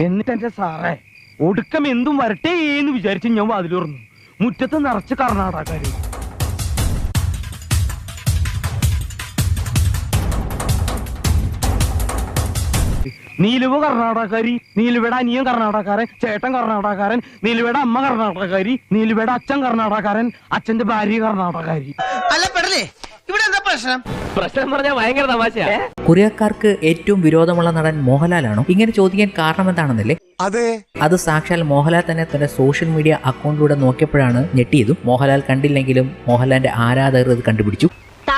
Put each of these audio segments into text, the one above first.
എന്നിട്ട് എന്റെ സാറേ ഒടുക്കം എന്തും വരട്ടെ എന്ന് വിചാരിച്ച് ഞാൻ വാതിലുറന്നു. മുറ്റത്ത് നിറച്ച് കർണാടകക്കാര്. നീലുവ കർണാടകക്കാരി നീലുവയുടെ അനിയൻ കർണാടകക്കാരൻ ചേട്ടൻ കർണാടകക്കാരൻ നീലുവയുടെ അമ്മ കർണാടകക്കാരി നീലുവയുടെ അച്ഛൻ കർണാടകക്കാരൻ അച്ഛന്റെ ഭാര്യ കർണാടകക്കാരി. അല്ല പെടലേ. ഇവിടെ എന്താ പ്രശ്നം? പ്രശ്നം പറഞ്ഞാൽ ഭയങ്കര തമാശയാ കൊറിയക്കാർക്ക് ഏറ്റവും വിരോധമുള്ള നടൻ മോഹൻലാലാണോ? ഇങ്ങനെ ചോദിക്കാൻ കാരണം എന്താണെന്നല്ലേ? അതെ. അത് സാക്ഷാൽ മോഹൻലാൽ തന്നെ തന്റെ സോഷ്യൽ മീഡിയ അക്കൗണ്ടിലൂടെ നോക്കിയപ്പോഴാണ് ഞെട്ടിയതും. മോഹൻലാൽ കണ്ടില്ലെങ്കിലും മോഹൻലാലിന്റെ ആരാധകർ ഇത് കണ്ടുപിടിച്ചു.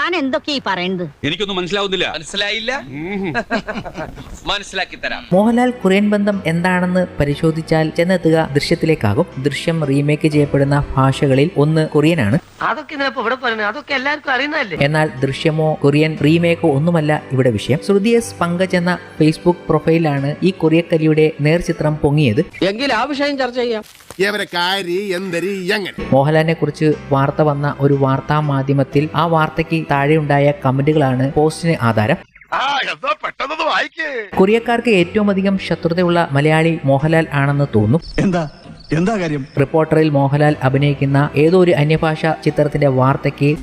താൻ എന്തൊക്കെയാ ഈ പറയുന്നത് എനിക്കൊന്നും മനസ്സിലാവുന്നില്ല. മനസ്സിലായില്ല? മനസ്സിലാക്കി തരാം. മോഹൻലാൽ കൊറിയൻ ബന്ധം എന്താണെന്ന് പരിശോധിച്ചാൽ ചെന്നെത്തുക ദൃശ്യത്തിലേക്കാകും. ദൃശ്യം റീമേക്ക് ചെയ്യപ്പെടുന്ന ഭാഷകളിൽ ഒന്ന് കൊറിയനാണ് അതൊക്കെ ഇപ്പൊ ഇവിടെ പറയുന്നത്. അതൊക്കെ എല്ലാവർക്കും അറിയുന്നതല്ലേ? എന്നാൽ ദൃശ്യമോ കൊറിയൻ റീമേക്കോ ഒന്നുമല്ല ഇവിടെ വിഷയം. ശ്രുതി എസ് പങ്കജ് എന്ന ഫേസ്ബുക്ക് പ്രൊഫൈലാണ് ഈ കൊറിയക്കലിയുടെ നേർചിത്രം പൊങ്ങിയത്. എങ്കിൽ ആ വിഷയം ചർച്ച ചെയ്യാം. എന്തരി എങ്ങനെ? മോഹൻലാലിനെ കുറിച്ച് വാർത്ത വന്ന ഒരു വാർത്താ മാധ്യമത്തിൽ ആ വാർത്തയ്ക്ക് താഴെയുണ്ടായ കമന്റുകളാണ് പോസ്റ്റിന് ആധാരം. കൊറിയക്കാർക്ക് ഏറ്റവും അധികം ശത്രുതയുള്ള മലയാളി മോഹൻലാൽ ആണെന്ന് തോന്നുന്നു. എന്താ? എന്താ കാര്യം? റിപ്പോർട്ടറിൽ മോഹൻലാൽ അഭിനയിക്കുന്ന ഏതോ ഒരു അന്യഭാഷ ചിത്രത്തിന്റെ വാർത്തയ്ക്ക്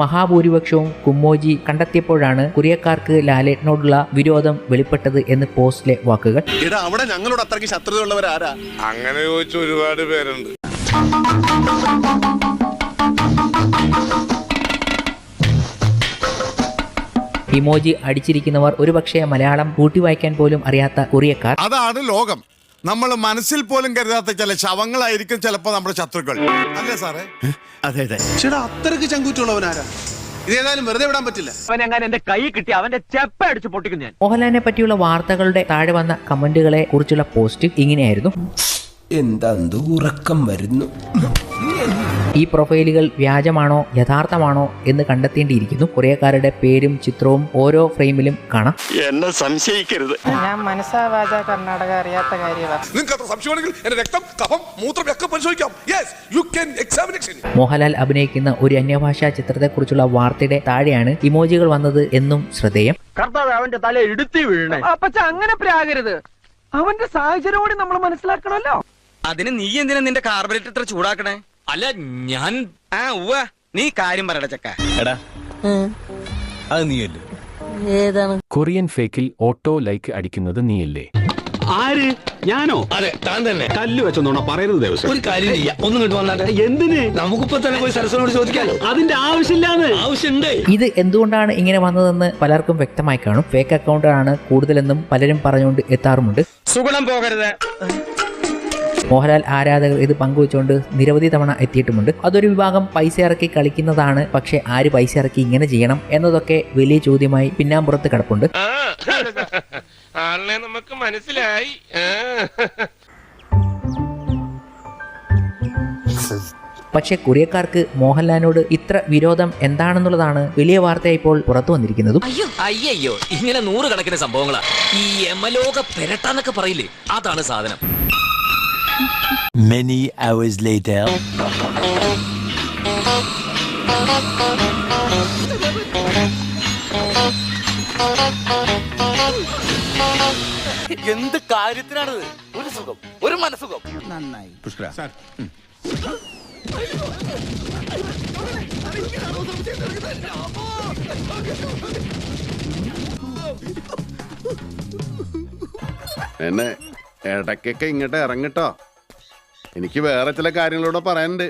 മഹാഭൂരിപക്ഷവും കുമ്മോജി കണ്ടെത്തിയപ്പോഴാണ് കുറിയക്കാർക്ക് ലാലേട്ടിനോടുള്ള വിരോധം വെളിപ്പെട്ടത് എന്ന് പോസ്റ്റിലെ വാക്കുകൾ. ഇടാ അവിടെ ഞങ്ങളോട് അത്രയ്ക്ക് ശത്രുതയുള്ളവരാരാ അങ്ങനെ ചോദിച്ച ഒരുപാട് പേരുണ്ട്. ഇമോജി അടിച്ചിരിക്കുന്നവർ ഒരുപക്ഷെ മലയാളം കൂട്ടി വായിക്കാൻ പോലും അറിയാത്ത കൊറിയക്കാർ. അതാണ് ലോകം. നമ്മൾ മനസ്സിൽ പോലും കരുതാത്ത ചില ശവങ്ങളായിരിക്കും ചിലപ്പോ നമ്മുടെ ശത്രുക്കൾ. അല്ലേ സാറേ? അതെ അതെ. ചേട്ടാ അത്രയ്ക്ക് ചങ്കൂറ്റുള്ളവനാരാ ഇതേതായാലും വെറുതെ വിടാൻ പറ്റില്ല. കൈ കിട്ടി അവന്റെ ചെപ്പ അടിച്ച് പൊട്ടിക്കും ഞാൻ. മോഹൻലാലിനെ പറ്റിയുള്ള വാർത്തകളുടെ താഴെ വന്ന കമന്റുകളെ കുറിച്ചുള്ള പോസ്റ്റ് ഇങ്ങനെയായിരുന്നു. എന്താ ഉറക്കം വരുന്നു? ഈ പ്രൊഫൈലുകൾ വ്യാജമാണോ യഥാർത്ഥമാണോ എന്ന് കണ്ടെത്തേണ്ടിയിരിക്കുന്നു. കൊറിയക്കാരുടെ പേരും ചിത്രവും ഓരോ ഫ്രെയിമിലും കാണാം. എന്നെ സംശയിക്കരുത്. ഞാൻ മനസ്സാവാച കർണാടക അറിയാത്ത കാര്യമാണ് നിങ്ങൾക്ക് അത്ര സംശയമാണെങ്കിൽ എന്റെ രക്തം കഫം മൂത്രം ഒക്കെ പരിശോധിക്കാം. യെസ് യു എക്സാമിനേഷൻ മോഹൻലാൽ അഭിനയിക്കുന്ന ഒരു അന്യഭാഷാ ചിത്രത്തെക്കുറിച്ചുള്ള വാർത്തയുടെ താഴെയാണ് ഇമോജികൾ വന്നത് എന്നും ശ്രദ്ധേയം. കർത്താവ് അവന്റെ തല ഇടുത്തി വീഴണേ അപ്പച്ച അങ്ങനെ പ്രാകരുത്. അവന്റെ സാഹചര്യം കൂടി നമ്മൾ മനസ്സിലാക്കണമല്ലോ. അതിന് നീ എന്തിനാ നിന്റെ കാർബറേറ്റർ ഇത്ര ചൂടാക്കണേ? അല്ല ഞാൻ ആ ഉവ്വ. നീ കാര്യം പറയട ചക്ക. എടാ അത് നീയല്ലേ? കൊറിയൻ ഫേക്കിൽ ഓട്ടോ ലൈക്ക് അടിക്കുന്നത് നീയല്ലേ? ആര്? ഞാനോ? അതെ താൻ തന്നെ. കല്ല് വെച്ചോണ പറയരുത് ദിവസം. ഒരു കാര്യം ചെയ്യാം. ഒന്നും കിട്ടു വന്നാട്ടെ എന്തിന്? നമുക്കിപ്പോ തന്നെ പോയി സരസനോട് ചോദിക്കാലോ. അതിന്റെ ആവശ്യമില്ലാന്ന്. ആവശ്യമുണ്ട്. ഇത് എന്തുകൊണ്ടാണ് ഇങ്ങനെ വന്നതെന്ന് പലർക്കും വ്യക്തമായി കാണും. ഫേക്ക് അക്കൗണ്ടാണ് കൂടുതലെന്നും പലരും പറഞ്ഞുകൊണ്ട് എത്താറുമുണ്ട്. സുഗുണം പോകരുത്. മോഹൻലാൽ ആരാധകർ ഇത് പങ്കുവെച്ചുകൊണ്ട് നിരവധി തവണ എത്തിയിട്ടുമുണ്ട്. അതൊരു വിഭാഗം പൈസ ഇറക്കി കളിക്കുന്നതാണ്. പക്ഷെ ആര് പൈസ ഇറക്കി ഇങ്ങനെ ചെയ്യണം എന്നതൊക്കെ വലിയ ചോദ്യമായി പിന്നാമ്പുറത്ത് കിടപ്പുണ്ട്. നമുക്ക് മനസ്സിലായി. പക്ഷെ കൊറിയക്കാർക്ക് മോഹൻലാലിനോട് ഇത്ര വിരോധം എന്താണെന്നുള്ളതാണ് വലിയ വാർത്തയായി ഇപ്പോൾ പുറത്തു വന്നിരിക്കുന്നതും. അയ്യോ ഇങ്ങനെ നൂറുകണക്കിന് സംഭവങ്ങളാ. ഈ യമലോക പെരട്ടാന്നൊക്കെ പറയില്ലേ? അതാണ് സാധനം. Many hours later. എന്ത് കാര്യത്തിനാണത്? ഒരു സുഖം ഒരു മനസുഖം നന്നായി. പുഷ്കര. സാർ. എന്നെ ഇടയ്ക്കൊക്കെ ഇങ്ങോട്ട് ഇറങ്ങിട്ടോ. എനിക്ക് വേറെ ചില കാര്യങ്ങളോട് പറയാനുണ്ട്.